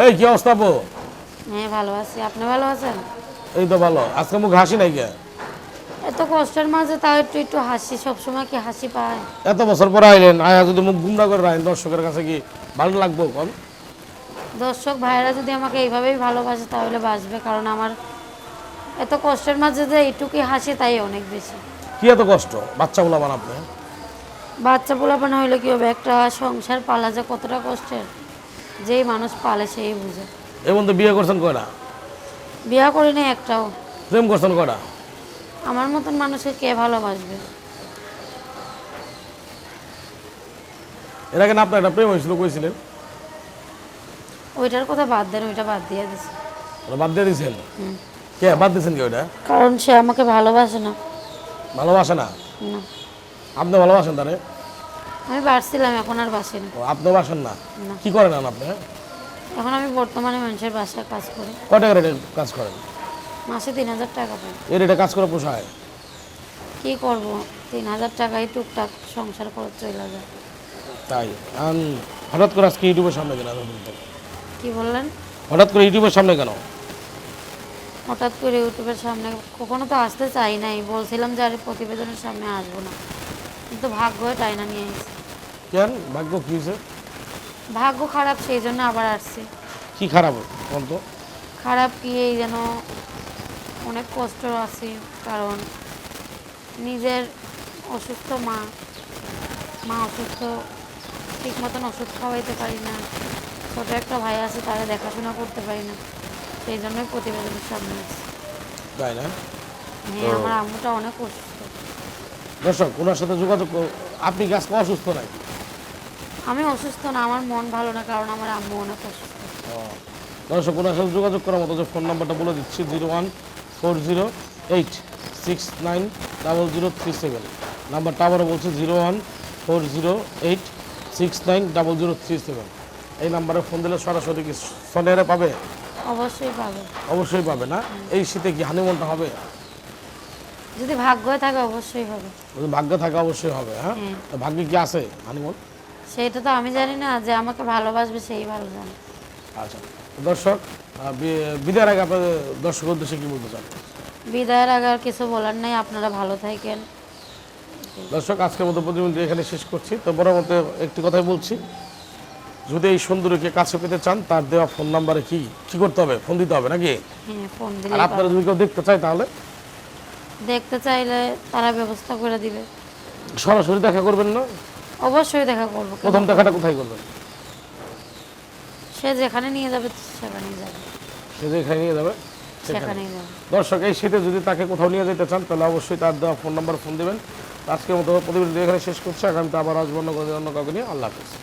এই কি অবস্থা আপু? হ্যাঁ ভালো আছি। আপনি ভালো আছেন? এই তো ভালো। আজকে মুখ হাসি নাই কে? এত কষ্টের মাঝে তাও একটু একটু হাসি সবসময় কি হাসি পায়? এত বছর পর আইলেন আয়া যদি মুখ গুমরা করে রাখেন দর্শকের কাছে কি ভালো লাগবো কম দর্শক ভাইয়েরা যদি আমাকে এইভাবেই ভালোবাসে তাহলে বাঁচবে কারণ আমার এত কষ্টের মাঝে যে এইটুকুই হাসি তাই অনেক বেশি। কি এত কষ্ট? বাচ্চা বলা আপনি? বাচ্চা পোলাপানা হইলে কি হবে? একটা সংসার পালা যে কতটা কষ্টের? যেই মানুষ পালে সেই বুঝে। এর তো বিয়ে করছেন কয়টা? বিয়া করি নাই একটাও। প্রেম করছেন কয়টা? আমার মতন মানুষকে কে ভালোবাসবে? এর আগে না আপনার একটা প্রেম হয়েছিল কইছিলেন? ওইটার কথা বাদ দেন ওইটা বাদ দিয়ে দিছি। ওটা বাদ দিয়ে দিয়েছেন কে? বাদ দিয়েছেন কি ওইটা? কারণ সে আমাকে ভালোবাসে না। ভালোবাসে না। আপনি ভালোবাসেন তারে? আমি বাড়ছিলাম এখন আর বাসি না। ও, আপনি বাসেন না। কি করেন আপনি এখন আমি বর্তমানে মানুষের বাসায় কাজ করি। কয় টাকা রেটে কাজ করেন? মাসে তিন হাজার টাকা পাই। এই রেটে কাজ করে পোষায়? কি করব? তিন হাজার টাকায় টুকটাক সংসার খরচ চলে যায়। তাই আন হঠাৎ করে আজকে ইউটিউবের সামনে কেন কি বললেন? হঠাৎ করে ইউটিউবের সামনে কেন? হঠাৎ করে ইউটিউবের সামনে কখনো তো আসতে চাই নাই। বলছিলাম যে আর প্রতিবেদনের সামনে আসব না। কিন্তু ভাগ্য হয়ে টাইনা নিয়ে এসেছি। কেন? ভাগ্য কি হয়েছে? ভাগ্য খারাপ সেই জন্য আবার আসছি। কি খারাপ তো। খারাপ কি এই যেন অনেক কষ্ট আছি কারণ নিজের অসুস্থ মা মা অসুস্থ ঠিক মতন ওষুধ খাওয়াইতে পারি না। ছোট একটা ভাই আছে তারা দেখাশোনা করতে পারি না। সেই জন্যই প্রতিবেদনের সামনে আছি তাই না? হ্যাঁ আমার আম্মুটা অনেক অসুস্থ। দর্শক ওনার সাথে যোগাযোগ আপনি কি আজকে অসুস্থ নাই আমি অসুস্থ না আমার মন ভালো না কারণ আমার আম্মু অনেক অসুস্থ। দর্শক ওনার সাথে যোগাযোগ করার মতো যে ফোন নাম্বারটা বলে দিচ্ছি zero one four zero eight six nine double zero three seven. নাম্বারটা আবারও বলছি zero one four zero eight six nine double zero three seven. এই নাম্বারে ফোন দিলে সরাসরি কি সনেরে পাবে? অবশ্যই পাবে। অবশ্যই পাবে না? এই শীতে কি হানিমুনটা হবে? যদি ভাগ্য থাকে অবশ্যই হবে। যদি ভাগ্য থাকে অবশ্যই হবে হ্যাঁ? ভাগ্যে কি আছে হানিমুন সেটা তো আমি জানি না যে আমাকে ভালোবাসবে সেই ভালো জানে। আচ্ছা দর্শক বিদায়ের আগে আপনাদের দর্শক উদ্দেশ্যে কি বলতে চান? বিদায়ের আগে আর কিছু বলার নাই আপনারা ভালো থাকেন। দর্শক আজকের মতো প্রতিবন্ধী এখানে শেষ করছি। তো বড় মতো একটি কথাই বলছি যদি এই সুন্দরীকে কাছে পেতে চান তার দেওয়া ফোন নাম্বারে কি কি করতে হবে? ফোন দিতে হবে নাকি? হ্যাঁ ফোন আর আপনারা যদি কেউ দেখতে চায় তাহলে? দেখতে চাইলে তারা ব্যবস্থা করে দিবে। সরাসরি দেখা করবেন না? অবশ্যই দেখা করব প্রথম দেখাটা কোথায় করবে সে যেখানে নিয়ে যাবে সেখানেই যাবে। সে যেখানে নিয়ে যাবে সেখানে। সেখানেই যাবে। দর্শক এই শীতে যদি তাকে কোথাও নিয়ে যেতে চান তাহলে অবশ্যই তার দেওয়া ফোন নাম্বার ফোন দেবেন। আজকের মতো প্রতিবেদন এখানে শেষ করছি। আগামীতে আবার আসব অন্য অন্য কাউকে নিয়ে। আল্লাহ হাফিজ।